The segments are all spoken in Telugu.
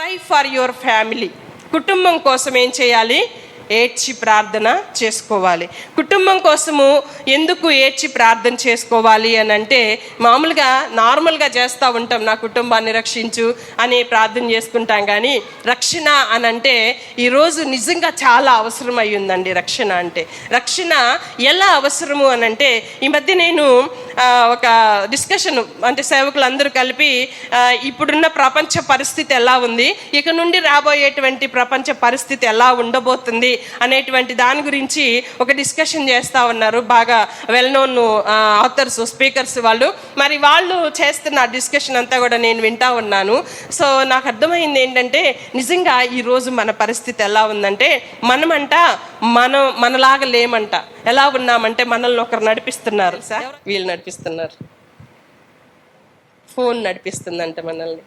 క్రై ఫర్ యువర్ ఫ్యామిలీ కుటుంబం కోసం ఏం చేయాలి? ఏడ్చి ప్రార్థన చేసుకోవాలి. కుటుంబం కోసము ఎందుకు ఏడ్చి ప్రార్థన చేసుకోవాలి అని అంటే మామూలుగా నార్మల్గా చేస్తూ ఉంటాం నా కుటుంబాన్ని రక్షించు అని ప్రార్థన చేసుకుంటాం కానీ రక్షణ అని అంటే ఈరోజు నిజంగా చాలా అవసరం అయ్యిందండి రక్షణ అంటే. రక్షణ ఎలా అవసరము అని అంటే ఈ మధ్య నేను ఒక డిస్కషన్ అంటే సేవకులందరూ కలిపి ఇప్పుడున్న ప్రపంచ పరిస్థితి ఎలా ఉంది ఇక నుండి రాబోయేటువంటి ప్రపంచ పరిస్థితి ఎలా ఉండబోతుంది అనేటువంటి దాని గురించి ఒక డిస్కషన్ చేస్తూ ఉన్నారు. బాగా వెల్ నోన్ ఆథర్స్ స్పీకర్స్ వాళ్ళు. మరి వాళ్ళు చేస్తున్న డిస్కషన్ అంతా కూడా నేను వింటా ఉన్నాను. సో నాకు అర్థమైంది ఏంటంటే నిజంగా ఈరోజు మన పరిస్థితి ఎలా ఉందంటే మనమంట మనం మనలాగా లేమంట. ఎలా ఉన్నామంటే మనల్ని ఒకరు నడిపిస్తున్నారు. సార్ వీళ్ళు నడిపిస్తున్నారు. ఫోన్ నడిపిస్తుందంట మనల్ని.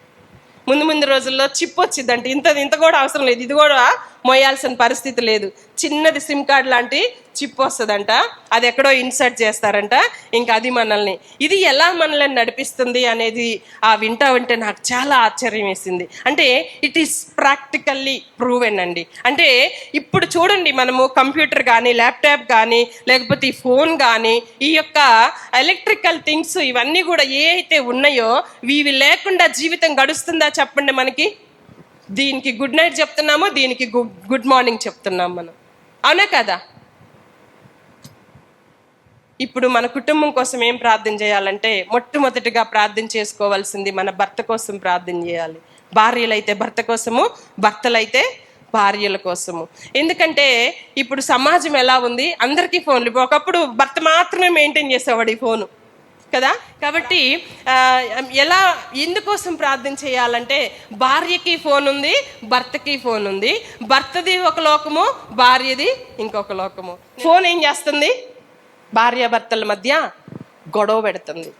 ముందు ముందు రోజుల్లో చిప్ వచ్చిందంటే. ఇంత ఇంత కూడా అవసరం లేదు. ఇది కూడా మోయాల్సిన పరిస్థితి లేదు. చిన్నది సిమ్ కార్డ్ లాంటి చిప్ వస్తుందంట. అది ఎక్కడో ఇన్సర్ట్ చేస్తారంట. ఇంకా అది మనల్ని. ఇది ఎలా మనల్ని నడిపిస్తుంది అనేది ఆ వింటా వింటే నాకు చాలా ఆశ్చర్యం వేసింది. అంటే ఇట్ ఈస్ ప్రాక్టికల్లీ ప్రూవెన్ అండి. అంటే ఇప్పుడు చూడండి మనము కంప్యూటర్ కానీ ల్యాప్టాప్ కానీ లేకపోతే ఈ ఫోన్ కానీ ఈ యొక్క ఎలక్ట్రికల్ థింగ్స్ ఇవన్నీ కూడా ఏ అయితే ఉన్నాయో ఇవి లేకుండా జీవితం గడుస్తుందా చెప్పండి మనకి? దీనికి గుడ్ నైట్ చెప్తున్నాము దీనికి గుడ్ మార్నింగ్ చెప్తున్నాం మనం. అవునా కదా? ఇప్పుడు మన కుటుంబం కోసం ఏం ప్రార్థన చేయాలంటే మొట్టమొదటిగా ప్రార్థన చేసుకోవాల్సింది మన భర్త కోసం ప్రార్థన చేయాలి. భార్యలైతే భర్త కోసము భర్తలైతే భార్యల కోసము. ఎందుకంటే ఇప్పుడు సమాజం ఎలా ఉంది? అందరికీ ఫోన్లు. ఒకప్పుడు భర్త మాత్రమే మెయింటైన్ చేసేవాడు ఈ ఫోను. కదా? కాబట్టి ఎలా ఎందుకోసం ప్రార్థన చేయాలంటే భార్యకి ఫోన్ ఉంది భర్తకి ఫోన్ ఉంది. భర్తది ఒక లోకము భార్యది ఇంకొక లోకము. ఫోన్ ఏం చేస్తుంది? భార్యాభర్తల మధ్య గొడవ పెడుతుంది.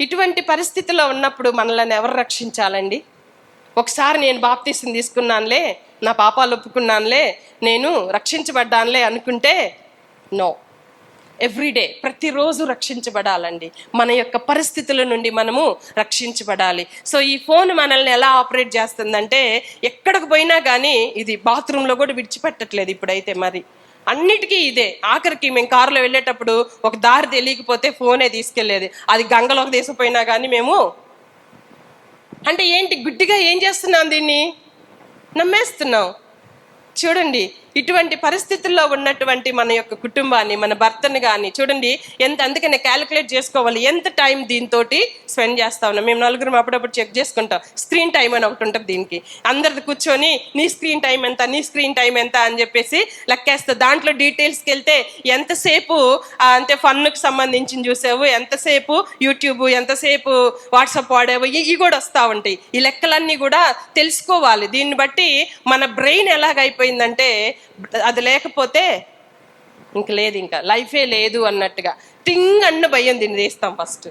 ఇటువంటి పరిస్థితిలో ఉన్నప్పుడు మనల్ని ఎవరు రక్షించాలండి? ఒకసారి నేను బాప్తీసం తీసుకున్నానులే నా పాపాలు ఒప్పుకున్నానులే నేను రక్షించబడ్డానులే అనుకుంటే నో. ఎవ్రీడే ప్రతిరోజు రక్షించబడాలండి. మన యొక్క పరిస్థితుల నుండి మనము రక్షించబడాలి. సో ఈ ఫోన్ మనల్ని ఎలా ఆపరేట్ చేస్తుందంటే ఎక్కడికి పోయినా కానీ ఇది బాత్రూంలో కూడా విడిచిపెట్టట్లేదు ఇప్పుడైతే మరి. అన్నిటికీ ఇదే. ఆఖరికి మేము కారులో వెళ్ళేటప్పుడు ఒక దారి తెలియకపోతే ఫోనే తీసుకెళ్ళేది. అది గంగలోకి తీసుకుపోయినా కానీ మేము అంటే ఏంటి గుడ్డిగా ఏం చేస్తున్నాం దీన్ని? నమ్మేస్తున్నాం. చూడండి ఇటువంటి పరిస్థితుల్లో ఉన్నటువంటి మన యొక్క కుటుంబాన్ని మన భర్తను కానీ చూడండి ఎంత అందుకనే క్యాలిక్యులేట్ చేసుకోవాలి. ఎంత టైం దీంతో స్పెండ్ చేస్తా ఉన్నాం? మేము నలుగురం అప్పుడప్పుడు చెక్ చేసుకుంటాం. స్క్రీన్ టైం అని ఒకటి ఉంటుంది దీనికి. అందరిది కూర్చొని నీ స్క్రీన్ టైం ఎంత? నీ స్క్రీన్ టైం ఎంత? అని చెప్పేసి లెక్కేస్తా. దాంట్లో డీటెయిల్స్కి వెళ్తే ఎంతసేపు అంటే ఫన్కి సంబంధించి చూసావు? ఎంతసేపు యూట్యూబ్ ఎంతసేపు వాట్సాప్ వాడావు? ఇవి ఇవి కూడా వస్తూ ఉంటాయి. ఈ లెక్కలన్నీ కూడా తెలుసుకోవాలి. దీన్ని బట్టి మన బ్రెయిన్ ఎలాగైపోయిందంటే అది లేకపోతే ఇంక లేదు ఇంకా. లైఫే లేదు అన్నట్టుగా. టింగ్ అన్న భయం దీన్ని తీస్తాం ఫస్ట్.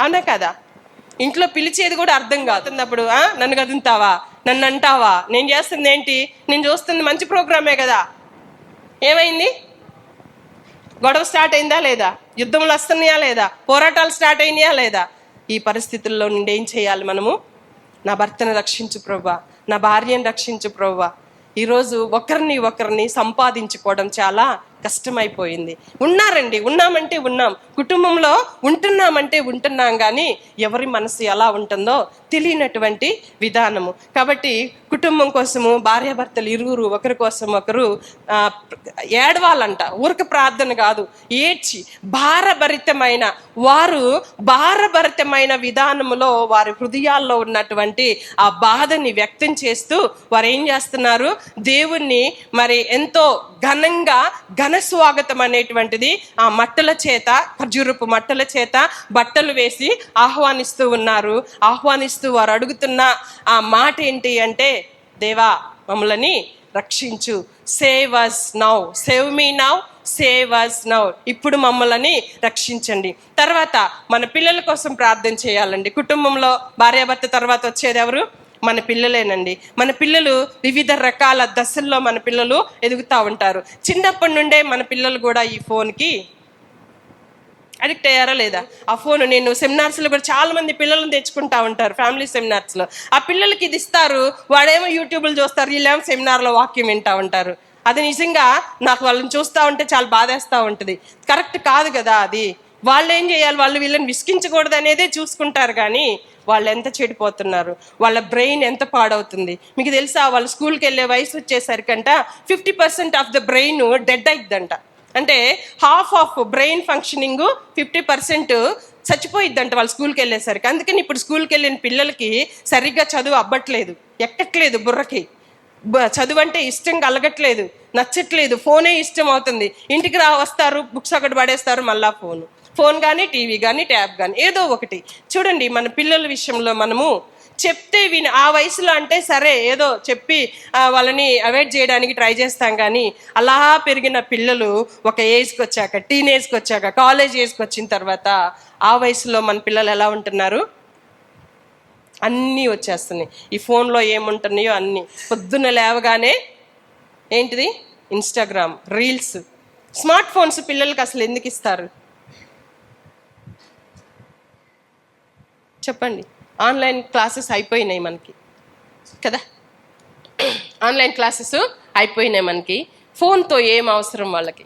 అవునా కదా? ఇంట్లో పిలిచేది కూడా అర్థం కాతున్నప్పుడు "ఆ, నన్ను కదులుతావా? నన్ను అంటావా? నేను చేస్తుంది ఏంటి? నేను చూస్తుంది మంచి ప్రోగ్రామే కదా. ఏమైంది? గొడవ స్టార్ట్ అయిందా లేదా? యుద్ధములు వస్తున్నాయా లేదా? పోరాటాలు స్టార్ట్ అయినాయా లేదా? ఈ పరిస్థితుల్లో నుండి ఏం చేయాలి మనము? నా భర్తను రక్షించు ప్రభా నా భార్యను రక్షించు ప్రభా ఈరోజు ఒకరిని ఒకరిని సంపాదించుకోవడం చాలా కష్టమైపోయింది. ఉన్నారండి ఉన్నామంటే ఉన్నాం. కుటుంబంలో ఉంటున్నామంటే ఉంటున్నాం కానీ ఎవరి మనసు ఎలా ఉంటుందో తెలియనటువంటి విధానము. కాబట్టి కుటుంబం కోసము భార్యాభర్తలు ఇరువురు ఒకరి కోసం ఒకరు ఏడవాలంట. ఊరక ప్రార్థన కాదు. ఏడ్చి భారభరితమైన వారు భారభరితమైన విధానములో వారి హృదయాల్లో ఉన్నటువంటి ఆ బాధని వ్యక్తం చేస్తూ వారు ఏం చేస్తున్నారు? దేవుణ్ణి మరి ఎంతో ఘనంగా ఘన స్వాగతం అనేటువంటిది ఆ మట్టల చేత ఖర్జూరపు మట్టల చేత బట్టలు వేసి ఆహ్వానిస్తూ ఉన్నారు. ఆహ్వానిస్తూ వారు అడుగుతున్న ఆ మాట ఏంటి అంటే దేవా మమ్మల్ని రక్షించు. Save us now save me now save us now ఇప్పుడు మమ్మల్ని రక్షించండి. తర్వాత మన పిల్లల కోసం ప్రార్థన చేయాలండి. కుటుంబంలో భార్యాభర్త తర్వాత వచ్చేది ఎవరు? మన పిల్లలేనండి. మన పిల్లలు వివిధ రకాల దశల్లో మన పిల్లలు ఎదుగుతూ ఉంటారు. చిన్నప్పటి నుండే మన పిల్లలు కూడా ఈ ఫోన్కి అడిక్ట్ అయ్యారా లేదా? ఆ ఫోన్ నేను సెమినార్స్లో కూడా చాలా మంది పిల్లలను తెచ్చుకుంటా ఉంటారు ఫ్యామిలీ సెమినార్స్లో. ఆ పిల్లలకి ఇది ఇస్తారు వాడేమో యూట్యూబ్లో చూస్తారు వీళ్ళేమో సెమినార్లో వాక్యం వింటూ ఉంటారు. అది నిజంగా నాకు వాళ్ళని చూస్తూ ఉంటే చాలా బాధేస్తూ ఉంటుంది. కరెక్ట్ కాదు కదా అది. వాళ్ళు ఏం చేయాలి? వాళ్ళు వీళ్ళని విసిగించకూడదు అనేదే చూసుకుంటారు కానీ వాళ్ళు ఎంత చెడిపోతున్నారు? వాళ్ళ బ్రెయిన్ ఎంత పాడవుతుంది? మీకు తెలుసా వాళ్ళు స్కూల్కి వెళ్ళే వయసు వచ్చేసరికంట fifty percent of the brain dead అయిద్దంట. అంటే half of brain functioning fifty percent చచ్చిపోయిద్దంట వాళ్ళు స్కూల్కి వెళ్ళేసరికి. అందుకని ఇప్పుడు స్కూల్కి వెళ్ళిన పిల్లలకి సరిగ్గా చదువు అవ్వట్లేదు ఎక్కట్లేదు బుర్రకి. బ- చదువు అంటే ఇష్టం కలగట్లేదు నచ్చట్లేదు ఫోనే ఇష్టం అవుతుంది. ఇంటికి రా వస్తారు బుక్స్ ఒకటి పడేస్తారు మళ్ళా ఫోను. ఫోన్ కానీ టీవీ కానీ ట్యాబ్ కానీ ఏదో ఒకటి. చూడండి మన పిల్లల విషయంలో మనము చెప్తే విని ఆ వయసులో అంటే సరే ఏదో చెప్పి వాళ్ళని అవాయిడ్ చేయడానికి ట్రై చేస్తాం కానీ అలా పెరిగిన పిల్లలు ఒక ఏజ్కి వచ్చాక టీనేజ్కి వచ్చాక కాలేజ్ ఏజ్కి వచ్చిన తర్వాత ఆ వయసులో మన పిల్లలు ఎలా ఉంటున్నారు? అన్నీ వచ్చేస్తున్నాయి. ఈ ఫోన్లో ఏముంటున్నాయో అన్నీ. పొద్దున్న లేవగానే ఏంటిది? Instagram reels. స్మార్ట్ ఫోన్స్ పిల్లలకి అసలు ఎందుకు ఇస్తారు? చెప్పండి. ఆన్లైన్ క్లాసెస్ అయిపోయినాయి మనకి. కదా? ఆన్లైన్ క్లాసెస్ అయిపోయినాయి మనకి. ఫోన్తో ఏం అవసరం వాళ్ళకి?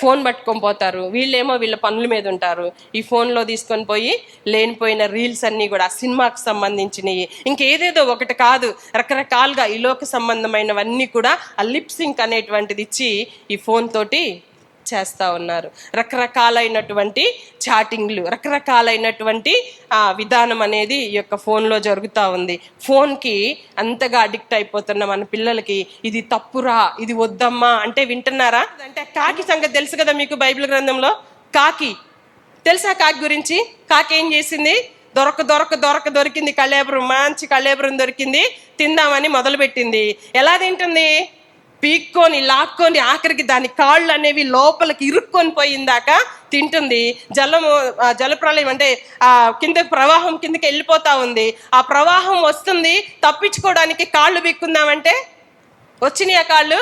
ఫోన్ పట్టుకొని పోతారు. వీళ్ళేమో వీళ్ళ పనుల మీద ఉంటారు. ఈ ఫోన్లో తీసుకొని పోయి లేనిపోయిన రీల్స్ అన్నీ కూడా సినిమాకు సినిమాకి సంబంధించినవి. ఇంకేదేదో ఒకటి కాదు. రకరకాలుగా ఈ లోక సంబంధమైనవన్నీ కూడా ఆ లిప్ సింక్ అనేటువంటిది ఇచ్చి ఈ ఫోన్ తోటి చేస్తూ ఉన్నారు. రకరకాలైనటువంటి చాటింగ్లు రకరకాలైనటువంటి ఆ, విధానం అనేది ఈ యొక్క ఫోన్లో జరుగుతూ ఉంది. ఫోన్కి అంతగా అడిక్ట్ అయిపోతున్న మన పిల్లలకి ఇది తప్పురా ఇది వద్దమ్మా అంటే వింటున్నారా? అంటే కాకి సంగతి తెలుసు కదా మీకు బైబిల్ గ్రంథంలో? కాకి. తెలుసా కాకి గురించి? కాకి ఏం చేసింది? దొరక దొరక దొరక దొరికింది కళేబురం మంచి కళేబురం దొరికింది. తిందామని మొదలుపెట్టింది. ఎలా తింటుంది? పీక్కొని లాక్కొని ఆఖరికి దాని కాళ్ళు అనేవి లోపలికి ఇరుక్కొని పోయిందాక తింటుంది. జలము జలప్రలయం అంటే ఆ కింద ప్రవాహం కిందకి వెళ్ళిపోతా ఉంది. ఆ ప్రవాహం వస్తుంది తప్పించుకోవడానికి కాళ్ళు బిక్కుందామంటే వచ్చినాయి ఆ కాళ్ళు?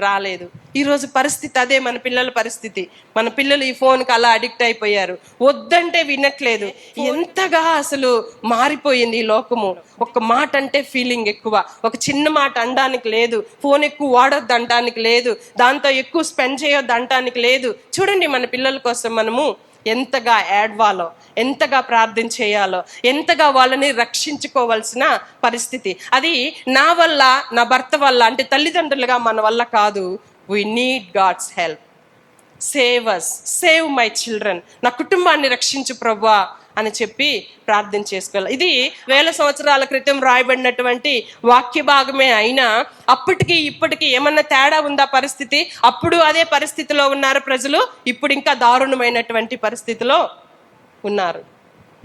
రాలేదు. ఈరోజు పరిస్థితి అదే మన పిల్లల పరిస్థితి. మన పిల్లలు ఈ ఫోన్కి అలా అడిక్ట్ అయిపోయారు. వద్దంటే వినట్లేదు. ఎంతగా అసలు మారిపోయింది ఈ లోకము. ఒక మాట అంటే ఫీలింగ్ ఎక్కువ. ఒక చిన్న మాట అనడానికి లేదు. ఫోన్ ఎక్కువ వాడొద్దు అనడానికి లేదు. దాంతో ఎక్కువ స్పెండ్ చేయొద్దు అనడానికి లేదు. చూడండి మన పిల్లల కోసం మనము ఎంతగా ఏడవాలో ఎంతగా ప్రార్థన చేయాలో ఎంతగా వాళ్ళని రక్షించుకోవాల్సిన పరిస్థితి. అది నా వల్ల నా భర్త వల్ల అంటే తల్లిదండ్రులుగా మన వల్ల కాదు. We need God's help save us save my children నా కుటుంబాన్ని రక్షించు ప్రభా. అని చెప్పి ప్రార్థన చేసుకోవాలి. ఇది వేల సంవత్సరాల క్రితం రాయబడినటువంటి వాక్య భాగమే అయినా అప్పటికి ఇప్పటికి ఏమన్నా తేడా ఉందా పరిస్థితి? అప్పుడు అదే పరిస్థితిలో ఉన్నారు ప్రజలు. ఇప్పుడు ఇంకా దారుణమైనటువంటి పరిస్థితిలో ఉన్నారు.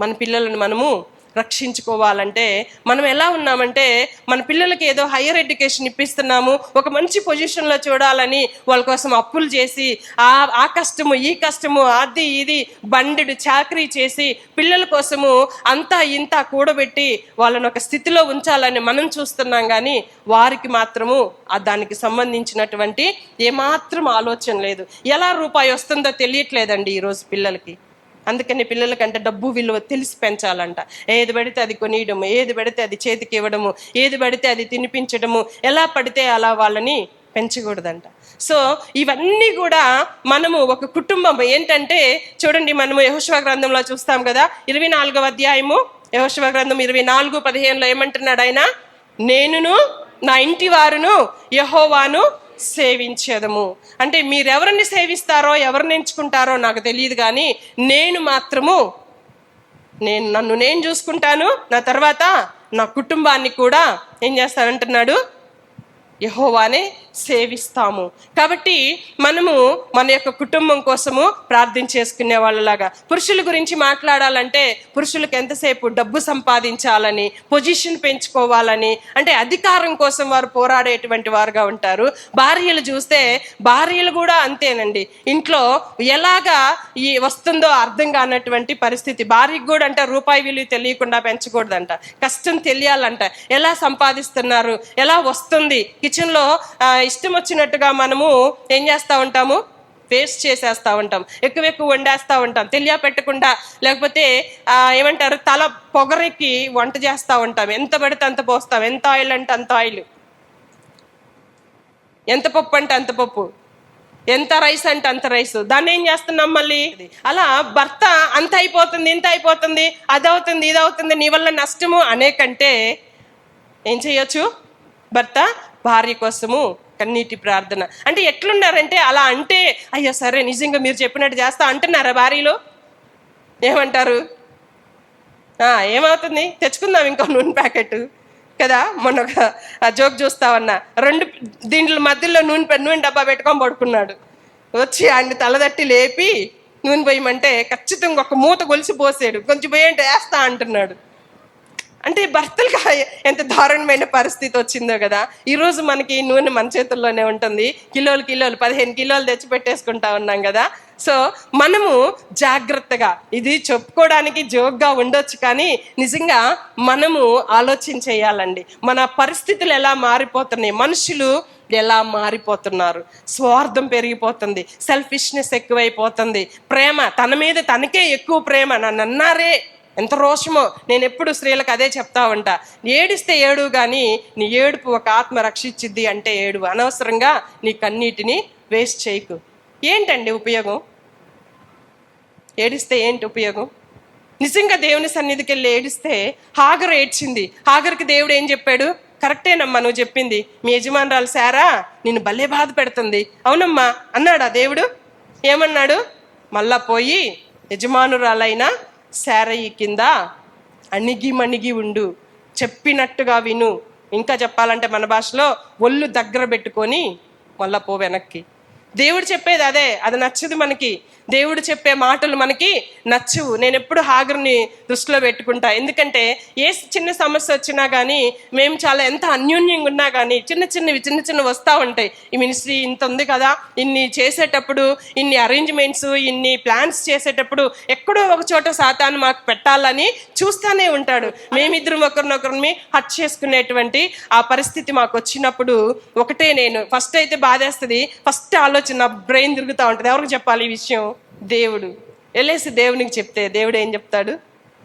మన పిల్లలను మనము రక్షించుకోవాలంటే మనం ఎలా ఉన్నామంటే మన పిల్లలకి ఏదో హయ్యర్ ఎడ్యుకేషన్ ఇప్పిస్తున్నాము ఒక మంచి పొజిషన్లో చూడాలని వాళ్ళ కోసం అప్పులు చేసి ఆ ఆ కష్టము ఈ కష్టము అది ఇది బండిడు చాకరీ చేసి పిల్లల కోసము అంతా ఇంత కూడబెట్టి వాళ్ళని ఒక స్థితిలో ఉంచాలని మనం చూస్తున్నాం కానీ వారికి మాత్రము ఆ దానికి సంబంధించినటువంటి ఏమాత్రం ఆలోచన లేదు. ఎలా రూపాయి వస్తుందో తెలియట్లేదండి ఈరోజు పిల్లలకి. అందుకని పిల్లలకంటే డబ్బు విలువ తెలిసి పెంచాలంట. ఏది పడితే అది కొనియడము ఏది పడితే అది చేతికి ఇవ్వడము ఏది పడితే అది తినిపించడము ఎలా పడితే అలా వాళ్ళని పెంచకూడదంట. సో ఇవన్నీ కూడా మనము ఒక కుటుంబం. ఏంటంటే చూడండి మనము యహోశివ గ్రంథంలో చూస్తాం కదా ఇరవై నాలుగవ అధ్యాయము యహోశివ గ్రంథం ఇరవై నాలుగు పదిహేనులో ఏమంటున్నాడు ఆయన? నేనును నా ఇంటి వారును యహోవాను సేవించేదము. అంటే మీరెవరిని సేవిస్తారో ఎవరిని ఎంచుకుంటారో నాకు తెలియదు కానీ నేను మాత్రము నేను నన్ను నేను చూసుకుంటాను నా తర్వాత నా కుటుంబాన్ని కూడా ఏం చేస్తానంటున్నాడు? యహోవానే సేవిస్తాము. కాబట్టి మనము మన యొక్క కుటుంబం కోసము ప్రార్థన చేసుకునే వాళ్ళలాగా. పురుషుల గురించి మాట్లాడాలంటే పురుషులకు ఎంతసేపు డబ్బు సంపాదించాలని పొజిషన్ పెంచుకోవాలని అంటే అధికారం కోసం వారు పోరాడేటువంటి వారుగా ఉంటారు. భార్యలు చూస్తే భార్యలు కూడా అంతేనండి. ఇంట్లో ఎలాగా ఈ వస్తుందో అర్థం కానటువంటి పరిస్థితి. భార్యకు కూడా అంటే రూపాయి విలువ తెలియకుండా పెంచకూడదంట. కష్టం తెలియాలంట. ఎలా సంపాదిస్తున్నారు? ఎలా వస్తుంది? కిచెన్లో ఇష్టం వచ్చినట్టుగా మనము ఏం చేస్తూ ఉంటాము? వేస్ట్ చేసేస్తా ఉంటాం. ఎక్కువ ఎక్కువ వండేస్తూ ఉంటాం. తెలియ పెట్టకుండా లేకపోతే ఏమంటారు? తల పొగరెక్కి వంట చేస్తూ ఉంటాం. ఎంత పడితే అంత పోస్తాం. ఎంత ఆయిల్ అంటే అంత ఆయిల్. ఎంత పప్పు అంటే అంత పప్పు. ఎంత రైస్ అంటే అంత రైస్. దాన్ని ఏం చేస్తున్నాం మళ్ళీ? అలా భర్త అంత అయిపోతుంది ఇంత అయిపోతుంది అది అవుతుంది ఇది అవుతుంది నీ వల్ల నష్టము అనే కంటే ఏం చేయొచ్చు? భర్త భార్య కోసము కన్నీటి ప్రార్థన. అంటే ఎట్లున్నారంటే అలా అంటే అయ్యో సరే నిజంగా మీరు చెప్పినట్టు చేస్తా అంటున్నారా భార్యలో ఏమంటారు? ఏమవుతుంది? తెచ్చుకుందాం ఇంకో నూనె ప్యాకెట్. కదా మొన్న ఒక జోక్ చూస్తామన్నా రెండు దీంట్లో మధ్యలో నూనె నూనె డబ్బా పెట్టుకొని పడుకున్నాడు. వచ్చి ఆయన తలదట్టి లేపి నూనె పోయమంటే ఖచ్చితంగా ఒక మూత గొలిసి పోసాడు. కొంచెం పోయంటే వేస్తా అంటున్నాడు. అంటే భర్తలకు ఎంత దారుణమైన పరిస్థితి వచ్చిందో కదా. ఈరోజు మనకి నూనె మన చేతుల్లోనే ఉంటుంది. కిలోలు కిలోలు పదిహేను కిలోలు తెచ్చి పెట్టేసుకుంటా ఉన్నాం కదా. సో మనము జాగ్రత్తగా ఇది చెప్పుకోవడానికి జోక్గా ఉండొచ్చు కానీ నిజంగా మనము ఆలోచన చేయాలండి మన పరిస్థితులు ఎలా మారిపోతున్నాయి మనుషులు ఎలా మారిపోతున్నారు స్వార్థం పెరిగిపోతుంది సెల్ఫిష్నెస్ ఎక్కువైపోతుంది ప్రేమ తన మీద తనకే ఎక్కువ ప్రేమ నన్ను అన్నారే. ఎంత రోషమో. నేను ఎప్పుడు స్త్రీలకు అదే చెప్తా ఉంటా. ఏడిస్తే ఏడు కానీ నీ ఏడుపు ఒక ఆత్మ రక్షించిద్ది అంటే ఏడు. అనవసరంగా నీ కన్నీటిని వేస్ట్ చేయకు. ఏంటండి ఉపయోగం? ఏడిస్తే ఏంటి ఉపయోగం? నిజంగా దేవుని సన్నిధికి వెళ్ళి ఏడిస్తే హాగరు ఏడ్చింది. హాగర్కి దేవుడు ఏం చెప్పాడు? కరెక్టేనమ్మా నువ్వు చెప్పింది. మీ యజమానురాలు సారా నిన్ను భలే బాధ పెడుతుంది. అవునమ్మా అన్నాడా దేవుడు? ఏమన్నాడు? మళ్ళా పోయి యజమానురాలైనా శారయి కింద అణిగి మణిగి ఉండు చెప్పినట్టుగా విను. ఇంకా చెప్పాలంటే మన భాషలో ఒళ్ళు దగ్గర పెట్టుకొని మళ్ళా పో వెనక్కి. దేవుడు చెప్పేది అదే అది నచ్చదు మనకి. దేవుడు చెప్పే మాటలు మనకి నచ్చవు. నేను ఎప్పుడు హాగర్ని దృష్టిలో పెట్టుకుంటా. ఎందుకంటే ఏ చిన్న సమస్య వచ్చినా కానీ మేము చాలా ఎంత అన్యోన్యంగా ఉన్నా కానీ చిన్న చిన్నవి చిన్న చిన్న వస్తూ ఉంటాయి. ఈ మినిస్ట్రీ ఇంత ఉంది కదా ఇన్ని చేసేటప్పుడు ఇన్ని అరేంజ్మెంట్స్ ఇన్ని ప్లాన్స్ చేసేటప్పుడు ఎక్కడో ఒక చోట శాతాన్ని మాకు పెట్టాలని చూస్తూనే ఉంటాడు. మేమిద్దరం ఒకరినొకరిని హట్ చేసుకునేటువంటి ఆ పరిస్థితి మాకు వచ్చినప్పుడు ఒకటే నేను. ఫస్ట్ అయితే బాధేస్తుంది. ఫస్ట్ ఆలోచన బ్రెయిన్ తిరుగుతూ ఉంటుంది. ఎవరికి చెప్పాలి ఈ విషయం? దేవుడు. వెళ్ళేసి దేవునికి చెప్తే దేవుడు ఏం చెప్తాడు?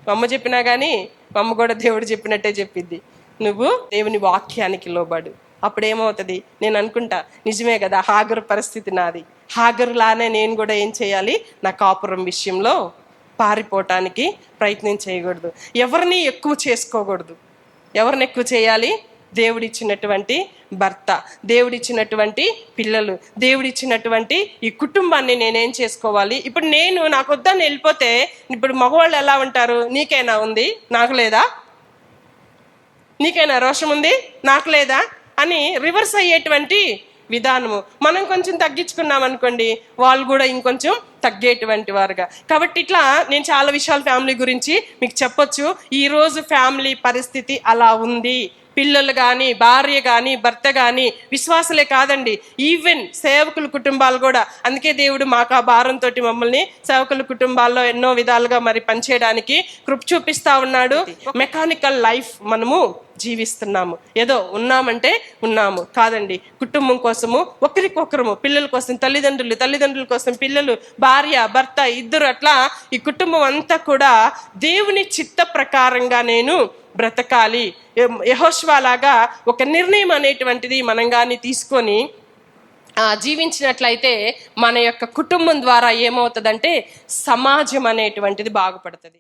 మా అమ్మ చెప్పినా కానీ మా అమ్మ కూడా దేవుడు చెప్పినట్టే చెప్పిద్ది. నువ్వు దేవుని వాక్యానికి లోబడు. అప్పుడు ఏమవుతుంది నేను అనుకుంటా నిజమే కదా హాగరు పరిస్థితి నాది. హాగరు లానే నేను కూడా ఏం చేయాలి? నా కాపురం విషయంలో పారిపోవటానికి ప్రయత్నం చేయకూడదు. ఎవరిని ఎక్కువ చేసుకోకూడదు. ఎవరిని ఎక్కువ చేయాలి? దేవుడిచ్చినటువంటి భర్త దేవుడిచ్చినటువంటి పిల్లలు దేవుడిచ్చినటువంటి ఈ కుటుంబాన్ని నేనేం చేసుకోవాలి? ఇప్పుడు నేను నాకు వద్దని వెళ్ళిపోతే ఇప్పుడు మగవాళ్ళు ఎలా ఉంటారు? నీకైనా ఉంది? నాకు లేదా? నీకైనా రోషం ఉంది? నాకు లేదా? అని రివర్స్ అయ్యేటువంటి విధానము. మనం కొంచెం తగ్గించుకున్నాం అనుకోండి వాళ్ళు కూడా ఇంకొంచెం తగ్గేటువంటి వారుగా. కాబట్టి ఇట్లా నేను చాలా విషయాలు ఫ్యామిలీ గురించి మీకు చెప్పొచ్చు. ఈరోజు ఫ్యామిలీ పరిస్థితి అలా ఉంది. పిల్లలు కానీ భార్య కానీ భర్త కానీ విశ్వాసులే కాదండి. ఈవెన్ సేవకుల కుటుంబాలు కూడా. అందుకే దేవుడు మాకు ఆ భారంతో మమ్మల్ని సేవకుల కుటుంబాల్లో ఎన్నో విధాలుగా మరి పనిచేయడానికి కృప్ చూపిస్తా ఉన్నాడు. మెకానికల్ లైఫ్ మనము జీవిస్తున్నాము. ఏదో ఉన్నామంటే ఉన్నాము. కాదండి. కుటుంబం కోసము ఒకరికొకరము పిల్లల కోసం తల్లిదండ్రులు తల్లిదండ్రుల కోసం పిల్లలు భార్య భర్త ఇద్దరు అట్లా ఈ కుటుంబం అంతా కూడా దేవుని చిత్త ప్రకారంగా నేను బ్రతకాలి. యహోష్వాలాగా ఒక నిర్ణయం అనేటువంటిది మనం కానీ తీసుకొని జీవించినట్లయితే మన యొక్క కుటుంబం ద్వారా ఏమవుతుందంటే సమాజం అనేటువంటిది బాగుపడుతుంది.